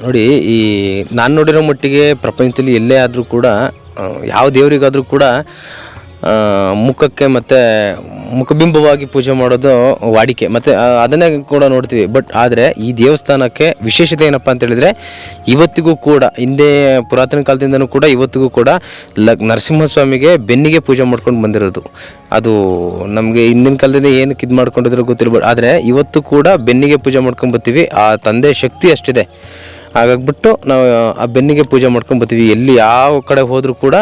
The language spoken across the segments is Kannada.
ನೋಡಿ, ಈ ನಾನು ನೋಡಿರೋ ಮಟ್ಟಿಗೆ ಪ್ರಪಂಚದಲ್ಲಿ ಎಲ್ಲೇ ಆದರೂ ಕೂಡ ಯಾವ ದೇವರಿಗಾದರೂ ಕೂಡ ಮುಖಕ್ಕೆ ಮತ್ತು ಮುಖಬಿಂಬವಾಗಿ ಪೂಜೆ ಮಾಡೋದು ವಾಡಿಕೆ. ಮತ್ತು ಅದನ್ನೇ ಕೂಡ ನೋಡ್ತೀವಿ. ಬಟ್ ಆದರೆ ಈ ದೇವಸ್ಥಾನಕ್ಕೆ ವಿಶೇಷತೆ ಏನಪ್ಪ ಅಂತ ಹೇಳಿದರೆ, ಇವತ್ತಿಗೂ ಕೂಡ, ಹಿಂದೆ ಪುರಾತನ ಕಾಲದಿಂದನೂ ಕೂಡ ಇವತ್ತಿಗೂ ಕೂಡ ಲ ನರಸಿಂಹಸ್ವಾಮಿಗೆ ಬೆನ್ನಿಗೆ ಪೂಜೆ ಮಾಡ್ಕೊಂಡು ಬಂದಿರೋದು. ಅದು ನಮಗೆ ಹಿಂದಿನ ಕಾಲದಿಂದ ಏನಕ್ಕೆ ಇದು ಮಾಡ್ಕೊಂಡಿದ್ರು ಗೊತ್ತಿಲ್ಲ. ಬಟ್ ಆದರೆ ಇವತ್ತು ಕೂಡ ಬೆನ್ನಿಗೆ ಪೂಜೆ ಮಾಡ್ಕೊಂಡು ಬರ್ತೀವಿ. ಆ ತಂದೆ ಶಕ್ತಿ ಅಷ್ಟಿದೆ. ಹಾಗಾಗ್ಬಿಟ್ಟು ನಾವು ಆ ಬೆನ್ನಿಗೆ ಪೂಜೆ ಮಾಡ್ಕೊಂಡು ಬರ್ತೀವಿ. ಎಲ್ಲಿ ಯಾವ ಕಡೆ ಹೋದರೂ ಕೂಡ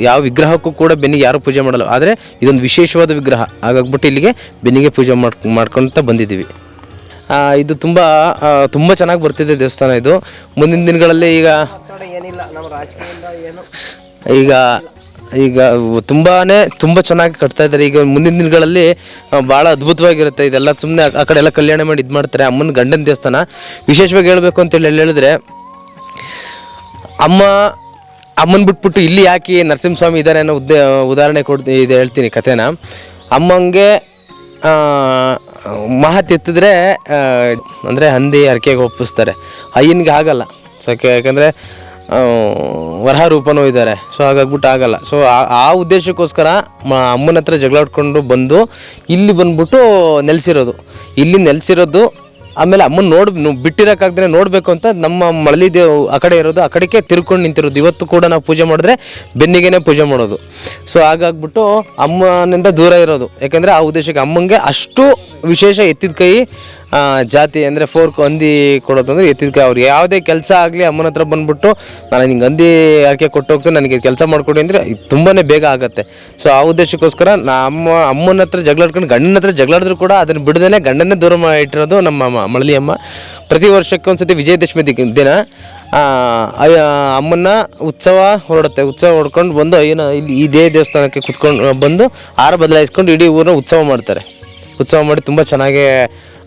ಯಾವ ವಿಗ್ರಹಕ್ಕೂ ಕೂಡ ಬೆನ್ನಿಗೆ ಯಾರೂ ಪೂಜೆ ಮಾಡಲ್ಲ. ಆದರೆ ಇದೊಂದು ವಿಶೇಷವಾದ ವಿಗ್ರಹ. ಹಾಗಾಗ್ಬಿಟ್ಟು ಇಲ್ಲಿಗೆ ಬೆನ್ನಿಗೆ ಪೂಜೆ ಮಾಡ್ಕೊ ಮಾಡ್ಕೊಳ್ತಾ ಬಂದಿದ್ದೀವಿ. ಆ, ಇದು ತುಂಬ ತುಂಬ ಚೆನ್ನಾಗಿ ಬರ್ತಿದೆ ದೇವಸ್ಥಾನ ಇದು. ಮುಂದಿನ ದಿನಗಳಲ್ಲಿ ಈಗ ಈಗ ಈಗ ತುಂಬಾನೇ ತುಂಬ ಚೆನ್ನಾಗಿ ಕಟ್ತಾ ಇದ್ದಾರೆ. ಈಗ ಮುಂದಿನ ದಿನಗಳಲ್ಲಿ ಭಾಳ ಅದ್ಭುತವಾಗಿರುತ್ತೆ ಇದೆಲ್ಲ. ಸುಮ್ಮನೆ ಆ ಕಡೆ ಎಲ್ಲ ಕಲ್ಯಾಣ ಮಾಡಿ ಇದು ಮಾಡ್ತಾರೆ. ಅಮ್ಮನ ಗಂಡನ ದೇವಸ್ಥಾನ. ವಿಶೇಷವಾಗಿ ಹೇಳಬೇಕು ಅಂತೇಳಿ ಹೇಳಿ ಹೇಳಿದ್ರೆ, ಅಮ್ಮ, ಅಮ್ಮನ ಬಿಟ್ಬಿಟ್ಟು ಇಲ್ಲಿ ಯಾಕೆ ನರಸಿಂಹಸ್ವಾಮಿ ಇದ್ದಾರೆ ಅನ್ನೋ ಉದ್ದ, ಉದಾಹರಣೆ ಕೊಡ್ತೀನಿ ಇದು ಹೇಳ್ತೀನಿ ಕಥೆನ. ಅಮ್ಮಂಗೆ ಮಹತ್ ಎತ್ತಿದ್ರೆ ಅಂದರೆ ಹಂದಿ, ಹರಕೆಗೆ ಒಪ್ಪಿಸ್ತಾರೆ. ಅಯ್ಯನಿಗೆ ಆಗಲ್ಲ. ಸೊ ಯಾಕಂದರೆ ವರಹ ರೂಪನೂ ಇದ್ದಾರೆ ಸೊ ಹಾಗಾಗ್ಬಿಟ್ಟು ಆಗಲ್ಲ. ಸೊ ಆ ಉದ್ದೇಶಕ್ಕೋಸ್ಕರ ಅಮ್ಮನ ಹತ್ರ ಜಗಳಾಡ್ಕೊಂಡು ಬಂದು ಇಲ್ಲಿ ಬಂದ್ಬಿಟ್ಟು ನೆಲೆಸಿರೋದು. ಇಲ್ಲಿ ನೆಲೆಸಿರೋದು, ಆಮೇಲೆ ಅಮ್ಮನ ನೋಡ್ ಬಿಟ್ಟಿರೋಕ್ಕಾಗ್ದೇ ನೋಡಬೇಕು ಅಂತ ನಮ್ಮ ಮಳಲಿ ದೇವ್, ಆ ಕಡೆ ಇರೋದು, ಆ ಕಡೆಗೆ ತಿರ್ಕೊಂಡು ನಿಂತಿರೋದು. ಇವತ್ತು ಕೂಡ ನಾವು ಪೂಜೆ ಮಾಡಿದ್ರೆ ಬೆನ್ನಿಗೆನೆ ಪೂಜೆ ಮಾಡೋದು. ಸೊ ಹಾಗಾಗ್ಬಿಟ್ಟು ಅಮ್ಮನಿಂದ ದೂರ ಇರೋದು. ಯಾಕೆಂದರೆ ಆ ಉದ್ದೇಶಕ್ಕೆ ಅಮ್ಮಂಗೆ ಅಷ್ಟು ವಿಶೇಷ ಎತ್ತಿದ ಕೈ ಜಾತಿ ಅಂದರೆ ಫೋರ್ಕ್ ಹಂದಿ ಕೊಡೋದಂದ್ರೆ ಎತ್ತಿದ್ಕೆ ಅವ್ರು ಯಾವುದೇ ಕೆಲಸ ಆಗಲಿ ಅಮ್ಮನ ಹತ್ರ ಬಂದುಬಿಟ್ಟು ನಾನು ಹಿಂಗೆ ಹಂದಿ ಯಾಕೆ ಕೊಟ್ಟು ಹೋಗ್ತೀನಿ ನನಗೆ ಕೆಲಸ ಮಾಡಿಕೊಡಿ ಅಂದರೆ ತುಂಬಾ ಬೇಗ ಆಗುತ್ತೆ. ಸೊ ಆ ಉದ್ದೇಶಕ್ಕೋಸ್ಕರ ನಾ ಅಮ್ಮ, ಅಮ್ಮನ ಹತ್ರ ಜಗಳಾಡ್ಕೊಂಡು ಗಂಡನ ಹತ್ರ ಜಗಳಾಡಿದ್ರು ಕೂಡ ಅದನ್ನು ಬಿಡದೇ ಗಂಡನ್ನೇ ದೂರ ಇಟ್ಟಿರೋದು ನಮ್ಮ ಮಳಲಿ ಅಮ್ಮ ಪ್ರತಿ ವರ್ಷಕ್ಕೆ ಒಂದ್ಸತಿ ವಿಜಯದಶಮಿ ದಿಕ್- ದಿನ ಅಮ್ಮನ್ನ ಉತ್ಸವ ಹೊರಡುತ್ತೆ. ಉತ್ಸವ ಹೊಡ್ಕೊಂಡು ಬಂದು ಅಯ್ಯನ ಇಲ್ಲಿ ಇದೇ ದೇವಸ್ಥಾನಕ್ಕೆ ಕುತ್ಕೊಂಡು, ಬಂದು ಆರ ಬದಲಾಯಿಸ್ಕೊಂಡು ಇಡೀ ಊರನ್ನ ಉತ್ಸವ ಮಾಡ್ತಾರೆ. ಉತ್ಸವ ಮಾಡಿ ತುಂಬ ಚೆನ್ನಾಗಿ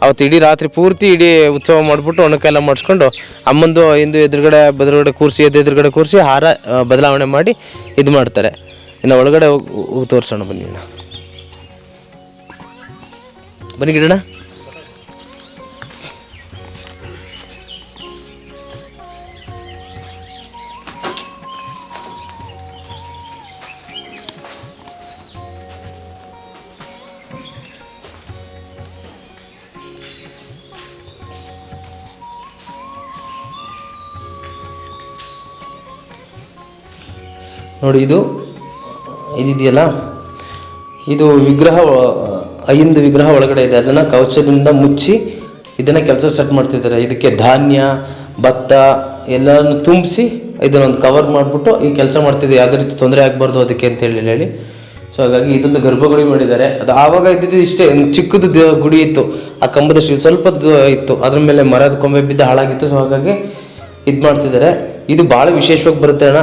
ಅವತ್ತು ಇಡೀ ರಾತ್ರಿ ಪೂರ್ತಿ ಇಡೀ ಉತ್ಸವ ಮಾಡಿಬಿಟ್ಟು ಒಣಕೆಲ್ಲ ಮಾಡಿಸ್ಕೊಂಡು ಅಮ್ಮಂದು ಇಂದು ಎದುರುಗಡೆ ಬದುರುಗಡೆ ಕೂರಿಸಿ, ಎದ್ದು ಎದುರುಗಡೆ ಕೂರಿಸಿ ಹಾರ ಬದಲಾವಣೆ ಮಾಡಿ ಇದು ಮಾಡ್ತಾರೆ. ಇನ್ನು ಒಳಗಡೆ ಹೋಗಿ ತೋರಿಸೋಣ ಬನ್ನಿ ಅಣ್ಣ. ಬನ್ನಿ ಗಿಡಣ ನೋಡಿ ಇದು, ಇದಿದೆಯಲ್ಲ? ಇದು ವಿಗ್ರಹ, ಐದು ವಿಗ್ರಹ ಒಳಗಡೆ ಇದೆ. ಅದನ್ನು ಕವಚದಿಂದ ಮುಚ್ಚಿ ಇದನ್ನು ಕೆಲಸ ಸ್ಟಾರ್ಟ್ ಮಾಡ್ತಿದ್ದಾರೆ. ಇದಕ್ಕೆ ಧಾನ್ಯ, ಭತ್ತ ಎಲ್ಲನೂ ತುಂಬಿಸಿ ಇದನ್ನೊಂದು ಕವರ್ ಮಾಡಿಬಿಟ್ಟು ಈ ಕೆಲಸ ಮಾಡ್ತಿದ್ದೆ ಯಾವುದೇ ರೀತಿ ತೊಂದರೆ ಆಗಬಾರ್ದು ಅದಕ್ಕೆ ಅಂತ ಹೇಳಿ ಸೊ ಹಾಗಾಗಿ ಇದೊಂದು ಗರ್ಭಗುಡಿ ಮಾಡಿದ್ದಾರೆ. ಅದು ಆವಾಗ ಇದ್ದಿದ್ದು ಇಷ್ಟೇ ಚಿಕ್ಕದು ಗುಡಿ ಇತ್ತು. ಆ ಕಂಬದಷ್ಟು ಸ್ವಲ್ಪ ಇತ್ತು. ಅದ್ರ ಮೇಲೆ ಮರದ ಕೊಂಬೆ ಬಿದ್ದು ಹಾಳಾಗಿತ್ತು. ಸೊ ಹಾಗಾಗಿ ಇದು ಮಾಡ್ತಿದ್ದಾರೆ ಇದು ಭಾಳ ವಿಶೇಷವಾಗಿ ಬರುತ್ತೆ ಅಣ್ಣ.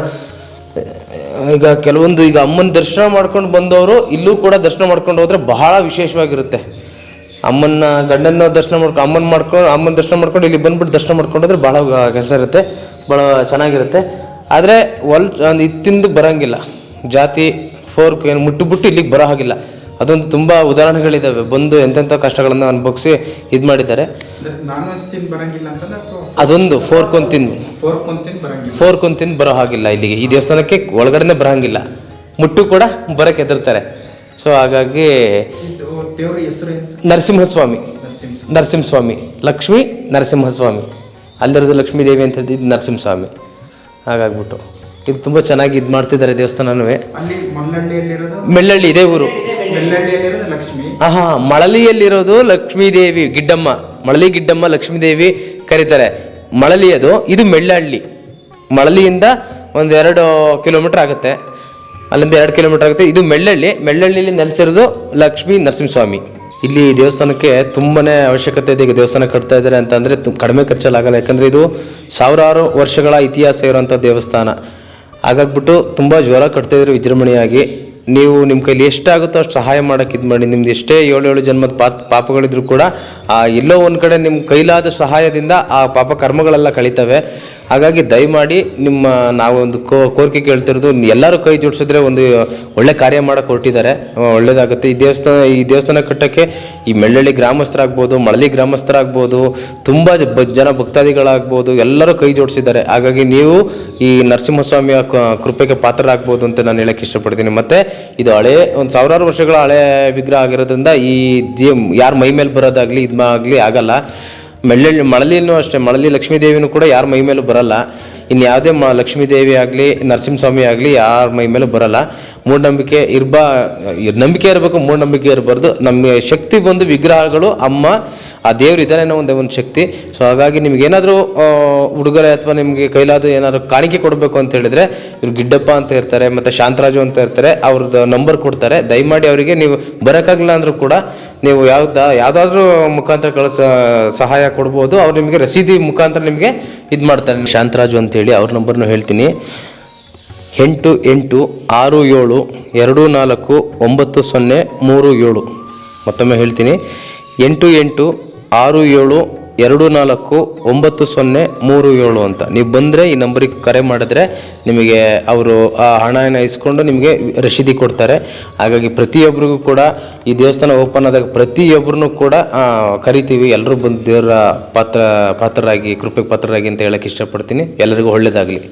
ಈಗ ಕೆಲವೊಂದು ಈಗ ಅಮ್ಮನ ದರ್ಶನ ಮಾಡ್ಕೊಂಡು ಬಂದವರು ಇಲ್ಲೂ ಕೂಡ ದರ್ಶನ ಮಾಡ್ಕೊಂಡು ಹೋದರೆ ಬಹಳ ವಿಶೇಷವಾಗಿರುತ್ತೆ. ಅಮ್ಮನ ಗಂಡನ ದರ್ಶನ ಮಾಡ್ಕೊಂಡು ಅಮ್ಮನ ಮಾಡ್ಕೊಂಡು ಅಮ್ಮನ ದರ್ಶನ ಮಾಡ್ಕೊಂಡು ಇಲ್ಲಿ ಬಂದ್ಬಿಟ್ಟು ದರ್ಶನ ಮಾಡ್ಕೊಂಡು ಹೋದ್ರೆ ಭಾಳ ಕೆಲಸ ಇರುತ್ತೆ ಭಾಳ ಚೆನ್ನಾಗಿರುತ್ತೆ. ಆದರೆ ಒಲ್, ಒಂದು ಇತ್ತಿಂದು ಬರೋಂಗಿಲ್ಲ. ಜಾತಿ ಫೋರ್ಕ್ ಏನು ಮುಟ್ಟುಬಿಟ್ಟು ಇಲ್ಲಿಗೆ ಬರೋ ಹಾಗಿಲ್ಲ. ಅದೊಂದು ತುಂಬ ಉದಾಹರಣೆಗಳಿದ್ದಾವೆ ಬಂದು ಎಂತೆಂಥ ಕಷ್ಟಗಳನ್ನು ಅನುಭವಿಸಿ ಇದು ಮಾಡಿದ್ದಾರೆ. ನಾನ್ ವೆಜ್ ತಿಂದು ಬರಂಗಿಲ್ಲ ಅಂತಂದ್ರೆ ಅಥವಾ ಅದೊಂದು ಫೋರ್ಕ್ ಒಂದು ತಿಂದು ಫೋರ್ಕ್ ಒಂದು ತಿಂದು ಬರಂಗಿಲ್ಲ. ಫೋರ್ಕ್ ಒಂದು ತಿಂದು ಬರೋ ಹಾಗಿಲ್ಲ ಇಲ್ಲಿಗೆ. ಈ ದೇವಸ್ಥಾನಕ್ಕೆ ಒಳಗಡೆನೆ ಬರೋಂಗಿಲ್ಲ. ಮುಟ್ಟು ಕೂಡ ಬರಕ್ಕೆ ಹೆದರ್ತಾರೆ. ಸೊ ಹಾಗಾಗಿ ಇದು ದೇವ್ರ ಹೆಸರು ನರಸಿಂಹಸ್ವಾಮಿ. ನರಸಿಂಹ ನರಸಿಂಹಸ್ವಾಮಿ. ಲಕ್ಷ್ಮಿ ನರಸಿಂಹಸ್ವಾಮಿ. ಅಲ್ಲಿರೋದು ಲಕ್ಷ್ಮೀ ದೇವಿ ಅಂತ ಹೇಳ್ತಿದ್ದು ನರಸಿಂಹಸ್ವಾಮಿ. ಹಾಗಾಗ್ಬಿಟ್ಟು. ಇದು ತುಂಬ ಚೆನ್ನಾಗಿ ಇದು ಮಾಡ್ತಿದ್ದಾರೆ ದೇವಸ್ಥಾನನೂ ಮೆಳ್ಳಳ್ಳಿ ಇದೇ ಊರು. ಹಾ ಮಳಲಿಯಲ್ಲಿರೋದು ಲಕ್ಷ್ಮೀ ದೇವಿ ಗಿಡ್ಡಮ್ಮ. ಮಳಲಿ ಗಿಡ್ಡಮ್ಮ ಲಕ್ಷ್ಮೀದೇವಿ ಕರೀತಾರೆ. ಮಳಲಿ ಅದು, ಇದು ಮೆಳ್ಳಹಳ್ಳಿ. ಮಳಲಿಯಿಂದ ಒಂದು ಎರಡು ಕಿಲೋಮೀಟರ್ ಆಗುತ್ತೆ. ಅಲ್ಲಿಂದ ಎರಡು ಕಿಲೋಮೀಟರ್ ಆಗುತ್ತೆ. ಇದು ಮೆಳ್ಳಹಳ್ಳಿ. ಮೆಳ್ಳಹಳ್ಳಿಯಲ್ಲಿ ನೆಲೆಸಿರೋದು ಲಕ್ಷ್ಮೀ ನರಸಿಂಹಸ್ವಾಮಿ. ಇಲ್ಲಿ ದೇವಸ್ಥಾನಕ್ಕೆ ತುಂಬನೇ ಅವಶ್ಯಕತೆ ಇದೆ. ಈಗ ದೇವಸ್ಥಾನ ಕಟ್ತಾ ಇದ್ದಾರೆ ಅಂತಂದರೆ ತು ಕಡಿಮೆ ಖರ್ಚಲ್ಲಿ ಆಗಲ್ಲ ಯಾಕಂದರೆ ಇದು ಸಾವಿರಾರು ವರ್ಷಗಳ ಇತಿಹಾಸ ಇರುವಂಥ ದೇವಸ್ಥಾನ. ಹಾಗಾಗ್ಬಿಟ್ಟು ತುಂಬ ಜ್ವರ ಕಟ್ತಾ ಇದ್ರು ವಿಜೃಂಭಣೆಯಾಗಿ. ನೀವು ನಿಮ್ಮ ಕೈಲಿ ಎಷ್ಟಾಗುತ್ತೋ ಅಷ್ಟು ಸಹಾಯ ಮಾಡೋಕೆ ಇದು ಮಾಡಿ. ನಿಮ್ದು ಎಷ್ಟೇ ಏಳು ಏಳು ಜನ್ಮದ ಪಾತ್ ಪಾಪಗಳಿದ್ರು ಕೂಡ, ಆ, ಎಲ್ಲೋ ಒಂದು ಕಡೆ ನಿಮ್ಮ ಕೈಲಾದ ಸಹಾಯದಿಂದ ಆ ಪಾಪ ಕರ್ಮಗಳೆಲ್ಲ ಕಳೀತವೆ. ಹಾಗಾಗಿ ದಯಮಾಡಿ ನಿಮ್ಮ ನಾವೊಂದು ಕೋ, ಕೋರಿಕೆ ಕೇಳ್ತಿರೋದು ಎಲ್ಲರೂ ಕೈ ಜೋಡಿಸಿದ್ರೆ ಒಂದು ಒಳ್ಳೆ ಕಾರ್ಯ ಮಾಡೋಕೆ ಹೊರಟಿದ್ದಾರೆ ಒಳ್ಳೇದಾಗುತ್ತೆ. ಈ ದೇವಸ್ಥಾನ ಈ ದೇವಸ್ಥಾನ ಕಟ್ಟೋಕ್ಕೆ ಈ ಮೆಳ್ಳಳ್ಳಿ ಗ್ರಾಮಸ್ಥರಾಗ್ಬೋದು, ಮಳಲಿ ಗ್ರಾಮಸ್ಥರಾಗ್ಬೋದು, ತುಂಬ ಜನ ಭಕ್ತಾದಿಗಳಾಗ್ಬೋದು, ಎಲ್ಲರೂ ಕೈ ಜೋಡಿಸಿದ್ದಾರೆ. ಹಾಗಾಗಿ ನೀವು ಈ ನರಸಿಂಹಸ್ವಾಮಿಯ ಕೃಪೆಗೆ ಪಾತ್ರರಾಗ್ಬೋದು ಅಂತ ನಾನು ಹೇಳಕ್ಕೆ ಇಷ್ಟಪಡ್ತೀನಿ. ಮತ್ತು ಇದು ಹಳೆ, ಒಂದು ಸಾವಿರಾರು ವರ್ಷಗಳ ಹಳೆ ವಿಗ್ರಹ ಆಗಿರೋದ್ರಿಂದ ಈ ಯಾರು ಮೈ ಮೇಲೆ ಬರೋದಾಗಲಿ ಇದು ಆಗಲಿ ಆಗಲ್ಲ. ಮೆಳ್ಳಳ್ಳಿ, ಮಳಲಿನೂ ಅಷ್ಟೇ, ಮಳಲಿ ಲಕ್ಷ್ಮೀದೇವಿನೂ ಕೂಡ ಯಾರ ಮೈ ಮೇಲೂ ಬರಲ್ಲ. ಇನ್ನು ಯಾವುದೇ ಮ, ಲಕ್ಷ್ಮೀದೇವಿ ಆಗಲಿ, ನರಸಿಂಹಸ್ವಾಮಿ ಆಗಲಿ ಯಾರ ಮೈ ಮೇಲೂ ಬರಲ್ಲ. ಮೂಢನಂಬಿಕೆ ಇರ್ಬಾ ಇರ್- ನಂಬಿಕೆ ಇರಬೇಕು, ಮೂಢನಂಬಿಕೆ ಇರಬಾರ್ದು. ನಮ್ಮ ಶಕ್ತಿ ಬಂದು ವಿಗ್ರಹಗಳು, ಅಮ್ಮ ಆ ದೇವ್ರು ಇದ್ದಾನೆ ಅನ್ನೋ ಒಂದು ಒಂದು ಶಕ್ತಿ. ಸೊ ಹಾಗಾಗಿ ನಿಮ್ಗೆ ಏನಾದರೂ ಉಡುಗೊರೆ ಅಥವಾ ನಿಮಗೆ ಕೈಲಾದ ಏನಾದರೂ ಕಾಣಿಕೆ ಕೊಡಬೇಕು ಅಂತ ಹೇಳಿದರೆ, ಇವ್ರು ಗಿಡ್ಡಪ್ಪ ಅಂತ ಇರ್ತಾರೆ, ಮತ್ತು ಶಾಂತರಾಜು ಅಂತ ಇರ್ತಾರೆ, ಅವ್ರದ್ದು ನಂಬರ್ ಕೊಡ್ತಾರೆ. ದಯಮಾಡಿ ಅವರಿಗೆ ನೀವು ಬರೋಕ್ಕಾಗಲ್ಲ ಅಂದರೂ ಕೂಡ ನೀವು ಯಾವ್ದ, ಯಾವುದಾದ್ರೂ ಮುಖಾಂತರ ಕಳಿಸ, ಸಹಾಯ ಕೊಡ್ಬೋದು. ಅವ್ರು ನಿಮಗೆ ರಸೀದಿ ಮುಖಾಂತರ ನಿಮಗೆ ಇದು ಮಾಡ್ತಾರೆ. ಶಾಂತರಾಜು ಅಂತೇಳಿ ಅವ್ರ ನಂಬರ್ನು ಹೇಳ್ತೀನಿ. ಎಂಟು ಎಂಟು, ಆರು, ಏಳು, ಎರಡು, ನಾಲ್ಕು, ಒಂಬತ್ತು, ಸೊನ್ನೆ, ಮೂರು, ಏಳು. ಮತ್ತೊಮ್ಮೆ ಹೇಳ್ತೀನಿ. ಎಂಟು ಎಂಟು ಆರು ಏಳು ಎರಡು ನಾಲ್ಕು ಒಂಬತ್ತು ಸೊನ್ನೆ ಮೂರು ಏಳು ಅಂತ. ನೀವು ಬಂದರೆ ಈ ನಂಬರಿಗೆ ಕರೆ ಮಾಡಿದ್ರೆ ನಿಮಗೆ ಅವರು ಆ ಹಣನ ಇಸ್ಕೊಂಡು ನಿಮಗೆ ರಶೀದಿ ಕೊಡ್ತಾರೆ. ಹಾಗಾಗಿ ಪ್ರತಿಯೊಬ್ಬರಿಗೂ ಕೂಡ ಈ ದೇವಸ್ಥಾನ ಓಪನ್ ಆದಾಗ ಪ್ರತಿಯೊಬ್ಬರನ್ನು ಕೂಡ ಕರಿತೀವಿ. ಎಲ್ಲರೂ ಬಂದು ದೇವರ ಪಾತ್ರ, ಪಾತ್ರರಾಗಿ, ಕೃಪೆಗೆ ಪಾತ್ರರಾಗಿ ಅಂತ ಹೇಳಕ್ಕೆ ಇಷ್ಟಪಡ್ತೀನಿ. ಎಲ್ಲರಿಗೂ ಒಳ್ಳೆಯದಾಗಲಿ